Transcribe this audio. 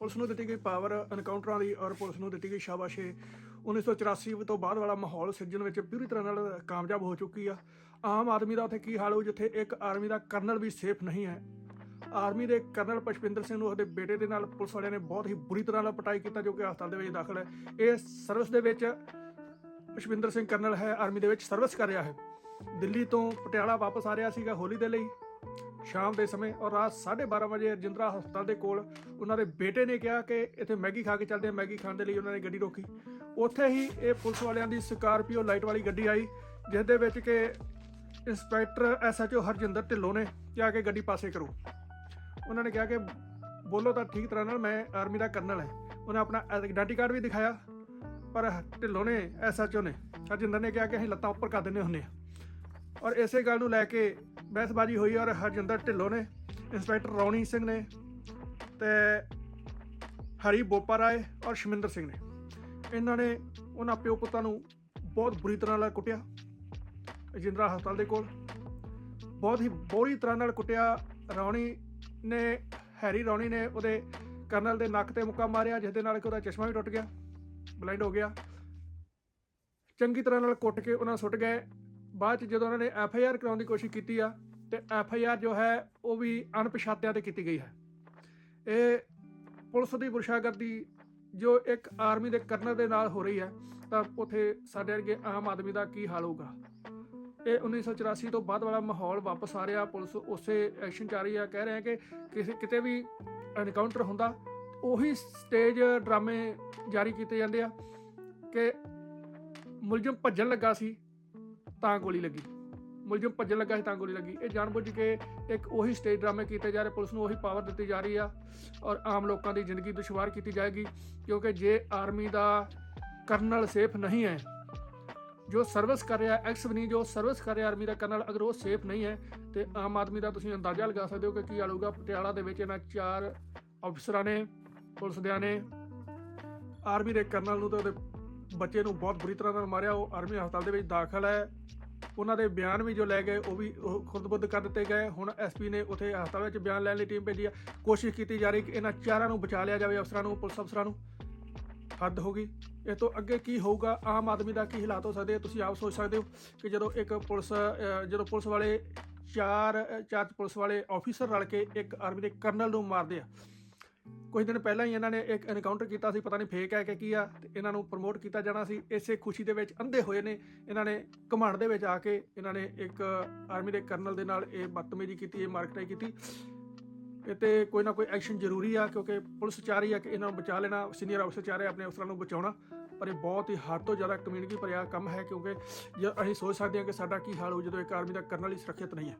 Police ਨੂੰ ਦਿੱਤੀ ਗਈ ਪਾਵਰ ਐਨਕਾਊਂਟਰਾਂ ਦੀ ਔਰ ਪੁਲਿਸ ਨੂੰ ਦਿੱਤੀ ਗਈ ਸ਼ਾਬਾਸ਼ੇ 1984 ਤੋਂ ਬਾਅਦ ਵਾਲਾ ਮਾਹੌਲ ਸਿਰਜਣ ਵਿੱਚ ਪੂਰੀ ਤਰ੍ਹਾਂ ਨਾਲ ਕਾਮਯਾਬ ਹੋ ਚੁੱਕੀ ਆ। ਆਮ ਆਦਮੀ ਦਾ ਉੱਥੇ ਕੀ ਹਾਲ ਹੋ ਜਿੱਥੇ ਇੱਕ ਆਰਮੀ ਦਾ ਕਰਨਲ ਵੀ ਸੇਫ ਨਹੀਂ ਹੈ। ਆਰਮੀ ਦੇ ਕਰਨਲ ਪਸ਼ਪਿੰਦਰ ਸਿੰਘ ਨੂੰ ਉਹਦੇ ਬੇਟੇ ਦੇ ਨਾਲ ਪੁਲਿਸ ਵਾਲਿਆਂ ਨੇ ਬਹੁਤ ਹੀ ਬੁਰੀ ਤਰ੍ਹਾਂ ਨਾਲ ਪਟਾਈ ਕੀਤਾ, ਜੋ ਕਿ ਹਸਪਤਾਲ ਦੇ ਵਿੱਚ ਦਾਖਲ ਹੈ। ਇਹ ਸਰਵਿਸ ਦੇ ਵਿੱਚ ਪਸ਼ਪਿੰਦਰ ਸਿੰਘ ਕਰਨਲ ਹੈ, ਆਰਮੀ ਦੇ ਵਿੱਚ ਸਰਵਿਸ ਕਰ ਰਿਹਾ ਹੈ। ਦਿੱਲੀ ਤੋਂ ਪਟਿਆਲਾ ਵਾਪਸ ਆ ਰਿਹਾ ਸੀਗਾ ਹੋਲੀ ਦੇ ਲਈ। ਸ਼ਾਮ ਦੇ ਸਮੇਂ ਔਰ ਰਾਤ 12:30 ਵਜੇ ਰਜਿੰਦਰਾ ਹਸਪਤਾਲ ਦੇ ਕੋਲ ਉਹਨਾਂ ਦੇ ਬੇਟੇ ਨੇ ਕਿਹਾ ਕਿ ਇੱਥੇ ਮੈਗੀ ਖਾ ਕੇ ਚੱਲਦੇ ਹਾਂ, ਮੈਗੀ ਖਾਣ ਦੇ ਲਈ ਉਹਨਾਂ ਨੇ ਗੱਡੀ ਰੋਕੀ। ਉੱਥੇ ਹੀ ਇਹ ਪੁਲਿਸ ਵਾਲਿਆਂ ਦੀ ਸਕਾਰਪੀਓ ਲਾਈਟ ਵਾਲੀ ਗੱਡੀ ਆਈ ਜਿਸ ਦੇ ਵਿੱਚ ਕਿ ਇੰਸਪੈਕਟਰ ਐਸਐਚਓ ਹਰਜਿੰਦਰ ਢਿੱਲੋਂ ਨੇ ਕਿਹਾ ਕਿ ਗੱਡੀ ਪਾਸੇ ਕਰੋ। ਉਹਨਾਂ ਨੇ ਕਿਹਾ ਕਿ ਬੋਲੋ ਤਾਂ ਠੀਕ ਤਰ੍ਹਾਂ ਨਾਲ, ਮੈਂ ਆਰਮੀ ਦਾ ਕਰਨਲ ਹੈ। ਉਹਨੇ ਆਪਣਾ ਆਇਡੈਂਟੀ ਕਾਰਡ ਵੀ ਦਿਖਾਇਆ, ਪਰ ਢਿੱਲੋਂ ਨੇ ਐਸਐਚਓ ਨੇ, ਹਰਜਿੰਦਰ ਨੇ ਕਿਹਾ ਕਿ ਅਸੀਂ ਲੱਤਾਂ ਉੱਪਰ ਕਰ ਦਿੰਦੇ ਹੁੰਦੇ ਆ ਔਰ ਇਸੇ ਗੱਲ ਨੂੰ ਲੈ ਕੇ ਬਹਿਸਬਾਜ਼ੀ ਹੋਈ ਔਰ ਹਰਜਿੰਦਰ ਢਿੱਲੋਂ ਨੇ, ਇੰਸਪੈਕਟਰ ਰੌਣੀ ਸਿੰਘ ਨੇ ਤੇ ਹਰੀ ਬੋਪਾ ਰਾਏ ਔਰ ਸ਼ਮਿੰਦਰ ਸਿੰਘ ਨੇ। ਇਹਨਾਂ ਨੇ ਉਹਨਾਂ ਪਿਓ ਪੁੱਤਾਂ ਨੂੰ ਬਹੁਤ ਬੁਰੀ ਤਰ੍ਹਾਂ ਨਾਲ ਕੁੱਟਿਆ ਜਿੰਦਰਾ ਹਸਪਤਾਲ ਦੇ ਕੋਲ। ਬਹੁਤ ਹੀ ਬੁਰੀ ਤਰ੍ਹਾਂ ਨਾਲ ਕੁੱਟਿਆ ਰੌਣੀ ਨੇ, ਹੈਰੀ ਰੌਣੀ ਨੇ ਉਹਦੇ ਕਰਨਲ ਦੇ ਨੱਕ ਤੇ ਮੁੱਕਾ ਮਾਰਿਆ ਜਿਸ ਦੇ ਨਾਲ ਕਿ ਉਹਦਾ ਚਸ਼ਮਾ ਵੀ ਟੁੱਟ ਗਿਆ ਬਲਾਈਂਡ ਹੋ ਗਿਆ। ਚੰਗੀ ਤਰ੍ਹਾਂ ਨਾਲ ਕੁੱਟ ਕੇ ਉਹਨਾਂ ਸੁੱਟ ਗਏ। ਬਾਅਦ ਚ ਜਦੋਂ ਉਹਨਾਂ ਨੇ ਐਫ ਆਈ ਆਰ ਕਰਾਉਣ ਦੀ ਕੋਸ਼ਿਸ਼ ਕੀਤੀ ਆ, ਤੇ ਐਫ ਆਈ ਆਰ ਜੋ ਹੈ, ਉਹ ਵੀ ਅਣਪਛਾਤਿਆਂ ਤੇ ਕੀਤੀ ਗਈ ਹੈ। ਇਹ ਪੁਲਿਸ ਦੀ ਬੁਰਸ਼ਾਗਰਦੀ ਜੋ ਇੱਕ ਆਰਮੀ ਦੇ ਕਰਨਲ ਦੇ ਨਾਲ ਹੋ ਰਹੀ ਹੈ, ਤਾਂ ਉਥੇ ਸਾਡੇ ਵਰਗੇ ਆਮ ਆਦਮੀ ਦਾ ਕੀ ਹਾਲ ਹੋਊਗਾ? ਇਹ 1984 ਤੋਂ ਬਾਅਦ ਵਾਲਾ ਮਾਹੌਲ ਵਾਪਸ ਆ ਰਿਹਾ, ਪੁਲਿਸ ਉਸੇ ਐਕਸ਼ਨ ਚ ਆ ਰਹੀ ਹੈ, ਕਹਿ ਰਹੇ ਆ ਕਿ ਕਿਸੇ, ਕਿਤੇ ਵੀ ਐਨਕਾਊਂਟਰ ਹੁੰਦਾ, ਉਹੀ ਸਟੇਜ ਡਰਾਮੇ ਜਾਰੀ ਕੀਤੇ ਜਾਂਦੇ ਆ, ਕਿ ਮੁਲਜ਼ਮ ਭੱਜਣ ਲੱਗਾ ਸੀ ਤਾਂ ਗੋਲੀ ਲੱਗੀ। ਮੁਲਜ਼ਮ ਭੱਜਣ ਲੱਗਾ ਸੀ ਤਾਂ ਗੋਲੀ ਲੱਗੀ। ਇਹ ਜਾਣਬੁੱਝ ਕੇ ਇੱਕ ਉਹੀ ਸਟੇਜ ਡਰਾਮੇ ਕੀਤੇ ਜਾ ਰਹੇ, ਪੁਲਿਸ ਨੂੰ ਉਹੀ ਪਾਵਰ ਦਿੱਤੀ ਜਾ ਰਹੀ ਆ ਔਰ ਆਮ ਲੋਕਾਂ ਦੀ ਜ਼ਿੰਦਗੀ ਦੁਸ਼ਵਾਰ ਕੀਤੀ ਜਾਏਗੀ, ਕਿਉਂਕਿ ਜੇ ਆਰਮੀ ਦਾ ਕਰਨਲ ਸੇਫ ਨਹੀਂ ਹੈ, ਜੋ ਸਰਵਿਸ ਕਰ ਰਿਹਾ ਐਕਸ ਵੀ ਨਹੀਂ, ਜੋ ਸਰਵਿਸ ਕਰ ਰਿਹਾ ਆਰਮੀ ਦਾ ਕਰਨਲ, ਅਗਰ ਉਹ ਸੇਫ ਨਹੀਂ ਹੈ, ਤੇ ਆਮ ਆਦਮੀ ਦਾ ਤੁਸੀਂ ਅੰਦਾਜ਼ਾ ਲਗਾ ਸਕਦੇ ਹੋ ਕਿ ਕੀ ਹਾਲੂਗਾ ਪਟਿਆਲਾ ਦੇ ਵਿੱਚ ਇਹਨਾਂ ਚਾਰ ਅਫਸਰਾਂ ਨੇ, ਪੁਲਿਸ ਦਿਆਂ ਨੇ ਆਰਮੀ ਦੇ ਕਰਨਲ ਨੂੰ ਤਾਂ ਉਹਦੇ ਬੱਚੇ ਨੂੰ ਬਹੁਤ ਬੁਰੀ ਤਰ੍ਹਾਂ ਨਾਲ ਮਾਰਿਆ, ਉਹ ਆਰਮੀ ਹਸਪਤਾਲ ਦੇ ਵਿੱਚ ਦਾਖਲ ਹੈ। ਉਹਨਾਂ ਦੇ ਬਿਆਨ ਵੀ ਜੋ ਲੈ ਗਏ, ਉਹ ਵੀ ਉਹ ਖੁਰਦਬੁੱਧ ਕਰ ਦਿੱਤੇ ਗਏ। ਹੁਣ ਐਸਪੀ ਨੇ ਉਥੇ ਹਸਪਤਾਲ ਵਿੱਚ ਬਿਆਨ ਲੈਣ ਲਈ ਟੀਮ ਭੇਜੀ ਹੈ। ਕੋਸ਼ਿਸ਼ ਕੀਤੀ ਜਾ ਰਹੀ ਕਿ ਇਹਨਾਂ ਚਾਰਾਂ ਨੂੰ ਬਚਾ ਲਿਆ ਜਾਵੇ, ਅਫਸਰਾਂ ਨੂੰ, ਪੁਲਿਸ ਅਫਸਰਾਂ ਨੂੰ। ਹੱਦ ਹੋ ਗਈ। ਇਹ ਤੋਂ ਅੱਗੇ ਕੀ ਹੋਊਗਾ? ਆਮ ਆਦਮੀ ਦਾ ਕੀ ਹਾਲਾਤ ਹੋ ਸਕਦੇ? ਤੁਸੀਂ ਆਪ ਸੋਚ ਸਕਦੇ ਹੋ ਕਿ ਜਦੋਂ ਇੱਕ ਪੁਲਿਸ ਜਦੋਂ ਪੁਲਿਸ ਵਾਲੇ ਚਾਰ ਚਾਰ ਪੁਲਿਸ ਵਾਲੇ ਆਫੀਸਰ ਰਲ ਕੇ ਇੱਕ ਆਰਮੀ ਦੇ ਕਰਨਲ ਨੂੰ ਮਾਰਦੇ ਆ ਕੁਝ ਦਿਨ ਪਹਿਲਾਂ ਹੀ ਇਹਨਾਂ ਨੇ ਇੱਕ ਐਨਕਾਊਂਟਰ ਕੀਤਾ ਸੀ, ਪਤਾ ਨਹੀਂ ਫੇਕ ਹੈ ਕਿ ਕੀ ਆ, ਤੇ ਇਹਨਾਂ ਨੂੰ ਪ੍ਰਮੋਟ ਕੀਤਾ ਜਾਣਾ ਸੀ। ਇਸੇ ਖੁਸ਼ੀ ਦੇ ਵਿੱਚ ਅੰਧੇ ਹੋਏ ਨੇ ਇਹਨਾਂ ਨੇ ਘਮੰਡ ਦੇ ਵਿੱਚ ਆ ਕੇ ਇਹਨਾਂ ਨੇ ਇੱਕ ਆਰਮੀ ਦੇ ਕਰਨਲ ਦੇ ਨਾਲ ਇਹ ਬਦਤਮੀਜ਼ੀ ਕੀਤੀ, ਇਹ ਮਾਰਕਟਾਈ ਕੀਤੀ। ਇਹ ਤੇ ਕੋਈ ਨਾ ਕੋਈ ਐਕਸ਼ਨ ਜ਼ਰੂਰੀ ਆ, ਕਿਉਂਕਿ ਪੁਲਿਸ ਚਾਹ ਰਹੀ ਆ ਕਿ ਇਹਨਾਂ ਨੂੰ ਬਚਾ ਲੈਣਾ ਸੀਨੀਅਰ ਅਫਸਰ ਚਾਹ ਰਹੇ ਆਪਣੇ ਅਫਸਰਾਂ ਨੂੰ ਬਚਾਉਣਾ, ਪਰ ਇਹ ਬਹੁਤ ਹੀ ਹੱਦ ਤੋਂ ਜ਼ਿਆਦਾ ਕਮਿਊਨਿਟੀ ਭਰਿਆ ਕੰਮ ਹੈ, ਕਿਉਂਕਿ ਜੇ ਅਸੀਂ ਸੋਚ ਸਕਦੇ ਹਾਂ ਕਿ ਸਾਡਾ ਕੀ ਹਾਲ ਹੋ ਜਦੋਂ ਇੱਕ ਆਰਮੀ ਦਾ ਕਰਨਲ ਹੀ ਸੁਰੱਖਿਅਤ ਨਹੀਂ ਹੈ।